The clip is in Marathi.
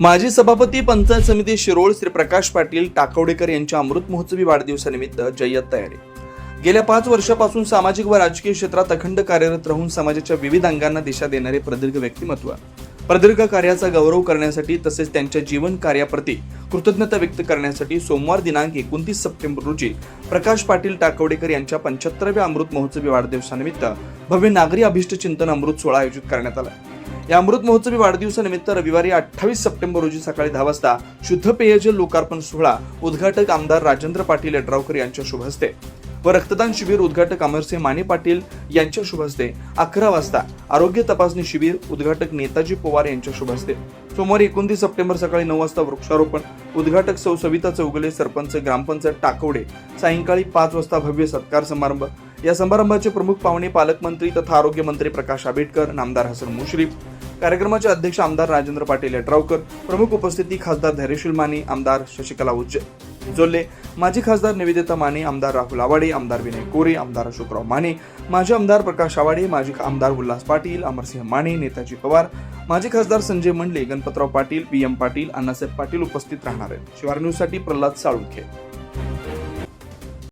माजी सभापती पंचायत समिती शिरोळ श्री प्रकाश पाटील टाकवडेकर यांच्या अमृत महोत्सवी वाढदिवसानिमित्त जय्यत तयारी. गेल्या पाच वर्षापासून सामाजिक व राजकीय क्षेत्रात अखंड कार्यरत राहून समाजाच्या विविध अंगांना दिशा देणारे प्रदीर्घ व्यक्तिमत्व प्रदीर्घ कार्याचा गौरव करण्यासाठी तसेच त्यांच्या जीवन कार्याप्रती कृतज्ञता व्यक्त करण्यासाठी सोमवार दिनांक एकोणतीस सप्टेंबर रोजी प्रकाश पाटील टाकवडेकर यांच्या पंच्याहत्तराव्या अमृत महोत्सवी वाढदिवसानिमित्त भव्य नागरी अभिष्ट चिंतन अमृत सोहळा आयोजित करण्यात आला. या अमृत महोत्सवी वाढदिवसानिमित्त रविवारी अठ्ठावीस सप्टेंबर रोजी सकाळी दहा वाजता शुद्ध पेयजल लोकार्पण सोहळा उद्घाटक आमदार राजेंद्र पाटील यड्रावकर यांच्या शुभ हस्ते व रक्तदान शिबिर उद्घाटक अमरसिंह माने पाटील यांच्या शुभ हस्ते अकरा वाजता आरोग्य तपासणी शिबिर उद्घाटक नेताजी पवार यांच्या शुभ हस्ते. सोमवारी एकोणतीस सप्टेंबर सकाळी नऊ वाजता वृक्षारोपण उद्घाटक सौ सविता चौगले सरपंच ग्रामपंचायत टाकवडे. सायंकाळी पाच वाजता भव्य सत्कार समारंभ. या समारंभाचे प्रमुख पाहुणे पालकमंत्री तथा आरोग्यमंत्री प्रकाश आंबेडकर नामदार हसन मुश्रीफ. कार्यक्रमाचे अध्यक्ष आमदार राजेंद्र पाटील यड्रावकर प्रमुख उपस्थिती खासदार धैर्यशील माने आमदार शशिकला उज्ज जोल्ले माजी खासदार निवेदिता माने आमदार राहुल आवाडे आमदार विनय कोरे आमदार अशोकराव माने माजी आमदार प्रकाश आवाडे माजी आमदार उल्हास पाटील अमरसिंह माने नेताजी पवार माजी खासदार संजय मंडले गणपतराव पाटील पी एम पाटील अण्णासाहेब पाटील उपस्थित राहणार आहेत. शिवार न्यूजसाठी प्रल्हाद साळुंखे.